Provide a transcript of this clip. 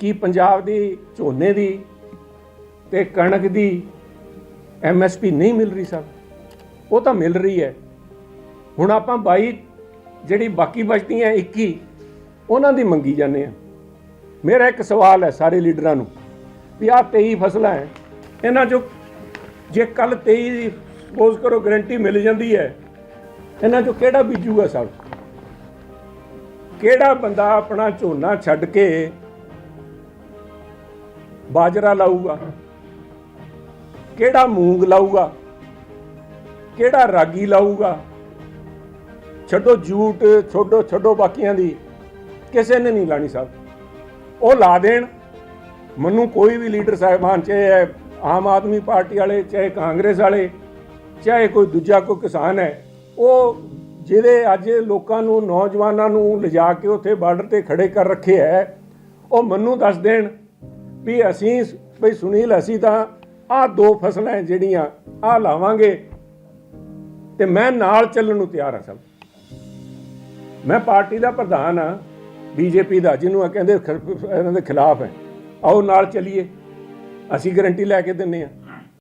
ਕਿ ਪੰਜਾਬ ਦੀ ਝੋਨੇ ਦੀ ਤੇ ਕਣਕ ਦੀ ਐਮਐਸਪੀ ਨਹੀਂ ਮਿਲ ਰਹੀ ਸਰ? ਉਹ ਤਾਂ ਮਿਲ ਰਹੀ ਹੈ। ਹੁਣ ਆਪਾਂ 22 ਜਿਹੜੀ ਬਾਕੀ ਬਚਦੀਆਂ 21 ਉਹਨਾਂ ਦੀ ਮੰਗੀ ਜਾਂਦੇ ਆ ਮੇਰਾ ਇੱਕ ਸਵਾਲ ਹੈ ਸਾਰੇ ਲੀਡਰਾਂ ਨੂੰ ਵੀ ਆਹ 23 ਫਸਲਾਂ ਹੈ, ਇਹਨਾਂ ਚੋਂ ਜੇ ਕੱਲ 23 ਦੀ ਸਪੋਜ਼ ਕਰੋ ਗਰੰਟੀ ਮਿਲ ਜਾਂਦੀ ਹੈ। ਇਹਨਾਂ ਚੋਂ ਕਿਹੜਾ ਬੀਜੂਗਾ ਸਭ ਕਿਹੜਾ ਬੰਦਾ ਆਪਣਾ ਝੋਨਾ ਛੱਡ ਕੇ ਬਾਜਰਾ ਲਾਊਗਾ। ਕਿਹੜਾ ਮੂੰਗ ਲਾਊਗਾ? ਕਿਹੜਾ ਰਾਗੀ ਲਾਊਗਾ? ਛੱਡੋ ਜੂਟ ਛੱਡੋ ਛੱਡੋ ਬਾਕੀਆਂ ਦੀ। ਕਿਸੇ ਨੇ ਨਹੀਂ ਲਾਣੀ ਸਾਹਿਬ ਉਹ ਲਾ ਦੇਣ। ਮੈਨੂੰ ਕੋਈ ਵੀ ਲੀਡਰ ਸਾਹਿਬਾਨ, ਚਾਹੇ ਆਮ ਆਦਮੀ ਪਾਰਟੀ ਵਾਲੇ, ਚਾਹੇ ਕਾਂਗਰਸ ਵਾਲੇ, ਚਾਹੇ ਕੋਈ ਦੂਜਾ ਕੋਈ ਕਿਸਾਨ ਹੈ, ਉਹ ਜਿਹਦੇ ਅੱਜ ਲੋਕਾਂ ਨੂੰ, ਨੌਜਵਾਨਾਂ ਨੂੰ ਲਿਜਾ ਕੇ ਉੱਥੇ ਬਾਰਡਰ ਤੇ ਖੜੇ ਕਰ ਰੱਖੇ ਹੈ, ਉਹ ਮੈਨੂੰ ਦੱਸ ਦੇਣ। ਵੀ ਅਸੀਂ ਬਈ ਸੁਨੀਲ, ਅਸੀਂ ਤਾਂ ਆਹ ਦੋ ਫਸਲਾਂ ਜਿਹੜੀਆਂ ਆਹ ਲਾਵਾਂਗੇ ਤੇ ਮੈਂ ਨਾਲ ਚੱਲਣ ਨੂੰ ਤਿਆਰ ਹਾਂ ਸਭ। ਮੈਂ ਪਾਰਟੀ ਦਾ ਪ੍ਰਧਾਨ ਆ ਬੀਜੇਪੀ ਦਾ, ਜਿਹਨੂੰ ਆ ਕਹਿੰਦੇ ਇਹਨਾਂ ਦੇ ਖਿਲਾਫ ਹੈ। ਆਓ ਨਾਲ ਚੱਲੀਏ। ਅਸੀਂ ਗਰੰਟੀ ਲੈ ਕੇ ਦਿੰਨੇ ਆ